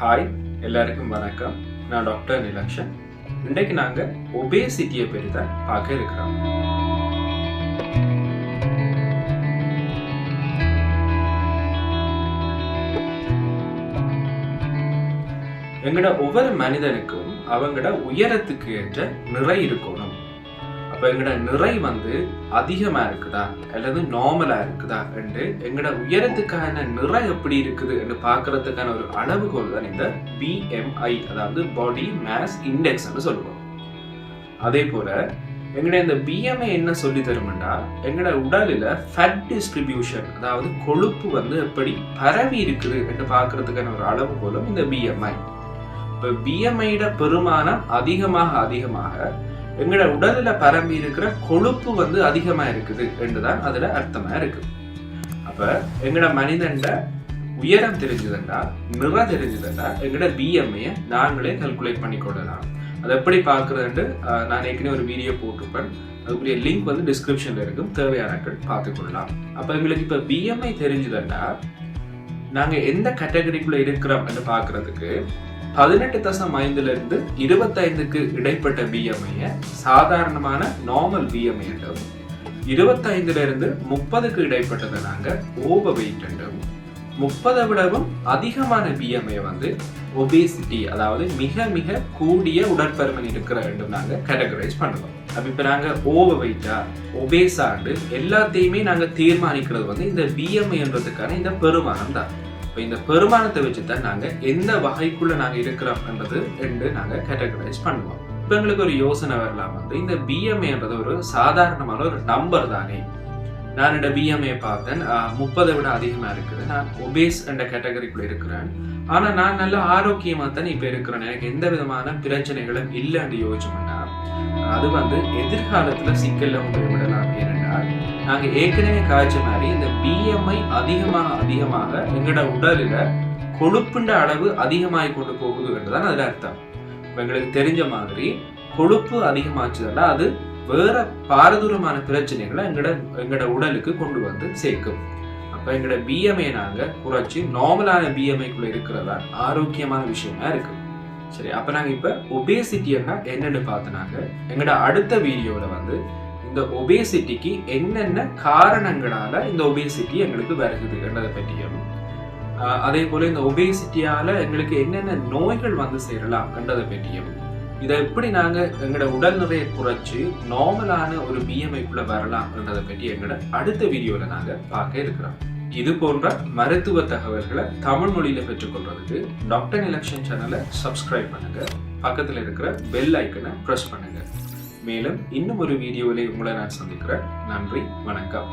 Hi எல்லாருக்கும் வணக்கம். நான் டாக்டர் நிலக்ஷன். இன்றைக்கு நாங்கள் ஒபேசிட்டியை பற்றி தான் பார்க்க இருக்கிறோம். எங்களோட ஒவ்வொரு மனிதனுக்கும் அவங்களோட உயரத்துக்கு ஏற்ற நிறை இருக்கணும். அப்போ எங்களோட நிறை வந்து அதிகமா இருக்குதா? அல்லது நார்மலா இருக்குதா? என்று எங்களோட உயரத்துக்கான நிறை எப்படி இருக்குது என்று பார்க்கறதுக்கான ஒரு அளவுகோல் தான் இந்த பிஎம்ஐ அதாவது பாடி மேஸ் இண்டெக்ஸ் சொல்லுவோம். அதே போல எங்கட இந்த பிஎம்ஐ என்ன சொல்லி தருமெண்டா? எங்கட உடலில் ஃபேட் டிஸ்ட்ரிபியூஷன் அதாவது கொழுப்பு வந்து எப்படி பரவி இருக்குது என்று பார்க்கறதுக்கான ஒரு அளவுகோலும் இந்த பிஎம்ஐ இப்போ பிஎம்ஐட பெருமானம் அதிகமாக அதிகமாக எங்களோட உடல்ல பரம்பி இருக்கிற கொழுப்பு வந்து அதிகமா இருக்குது என்றுதான் அதுல அர்த்தமா இருக்கு. அப்ப எங்களோட மனிதன்ட உயரம் தெரிஞ்சதுண்டா நிற தெரிஞ்சதுண்டா எங்களோட பிஎம்ஐயை நாங்களே கல்குலேட் பண்ணி கொள்ளலாம். அது எப்படி பார்க்கறதுண்டு நான் ஏற்கனவே ஒரு வீடியோ போட்டிருப்பேன். அதுக்குரிய லிங்க் வந்து டிஸ்கிரிப்ஷனில் இருக்கும். தேவையானக்கள் பார்த்துக்கொள்ளலாம் அப்போ எங்களுக்கு இப்போ பிஎம்ஐ தெரிஞ்சதுண்டா நாங்க எந்த கேட்டகரிக்குள்ளே இருக்கிறோம் என்று பார்க்கறதுக்கு பதினெட்டு தசம் ஐந்துல இருந்து இருபத்தைந்துக்கு இடைப்பட்ட பிஎம்ஐய சாதாரணமான நார்மல் பிஎம்ஐ என்றும் இருபத்தைந்துல இருந்து முப்பதுக்கு இடைப்பட்டதை நாங்க ஓவர் வெயிட் என்றும் முப்பதை விடவும் அதிகமான பிஎம்ஐ வந்து ஒபேசிட்டி அதாவது மிக மிக கூடிய உடற்பருமன் இருக்கிற என்றும் நாங்க கேட்டகரைஸ் பண்ணுவோம் அப்ப இப்ப நாங்க ஓவர் வெயிட்டா ஒபேஸாண்டு எல்லாத்தையுமே நாங்க தீர்மானிக்கிறது வந்து இந்த பிஎம்ஐன்றதுக்கான இந்த பெருமானம் தான் இப்போ இந்த பெருமானத்தை வச்சு தான் நாங்கள் எந்த வகைக்குள்ள நாங்கள் இருக்கிறோம்ன்றது என்று நாங்கள் கேட்டகரைஸ் பண்ணுவோம். இப்போ எங்களுக்கு ஒரு யோசனை வரலாம். வந்து இந்த பிஎம்ஏன்றது ஒரு சாதாரணமான ஒரு நம்பர் தானே. நான் இந்த பிஎம்ஏ பார்த்தேன். முப்பதை விட அதிகமாக இருக்குது. நான் ஒபேஸ் என்ற கேட்டகரிக்குள்ள இருக்கிறேன். ஆனால் நான் நல்ல ஆரோக்கியமாக தானே இப்போ இருக்கிறேன். எனக்கு எந்த விதமான பிரச்சனைகளும் இல்லைன்னு யோசிச்சோம்னா அது வந்து எதிர்காலத்தில் சிக்கல்ல உங்களை விடலாம் என்றால் நாங்கள் ஏற்கனவே காய்ச்ச மாதிரி இந்த பிஎம்ஐ அதிகமாக அதிகமாக எங்களோட உடலில் கொழுப்புண்ட அளவு அதிகமாகி கொண்டு போகுது என்றுதான் அதில் அர்த்தம். இப்போ எங்களுக்கு தெரிஞ்ச மாதிரி கொழுப்பு அதிகமாச்சுதுன்னா அது வேற பாரதூரமான பிரச்சனைகளை எங்களோட எங்களோட உடலுக்கு கொண்டு வந்து சேர்க்கும். அப்போ எங்களோட பிஎம்ஐ நாங்கள் குறைச்சி நார்மலான பிஎம்ஐக்குள்ளே இருக்கிறதா ஆரோக்கியமான விஷயமா இருக்கு. சரி அப்போ நாங்கள் இப்போ ஒபேசிட்டின்னா என்னன்னு பார்த்தனாங்க எங்களோட அடுத்த வீடியோவில் வந்து இந்த ஒபேசிட்டிக்கு என்னென்ன காரணங்களால இந்த ஒபேசிட்டி எங்களுக்கு வருகுது பற்றியும் அதே போல இந்த ஒபேசிட்டியால எங்களுக்கு என்னென்ன நோய்கள் வந்து சேரலாம் என்றதை பற்றியும் இதை எப்படி நாங்க எங்களோட உடல் நிறைய குறைச்சு நார்மலான ஒரு பிஎம்ஐக்குள்ள வரலாம் என்றதை பற்றி எங்களோட அடுத்த வீடியோல நாங்க பார்க்க இருக்கிறோம். இது போன்ற மருத்துவ தகவல்களை தமிழ் மொழியில பெற்றுக்கொள்றதுக்கு டாக்டர் எலெக்ஷன் சேனலை சப்ஸ்கிரைப் பண்ணுங்க. பக்கத்துல இருக்கிற பெல் ஐக்கனை ப்ரெஸ் பண்ணுங்க. மேலும் இன்னும் ஒரு வீடியோவிலே உங்களை நான் சந்திக்கிறேன். நன்றி வணக்கம்.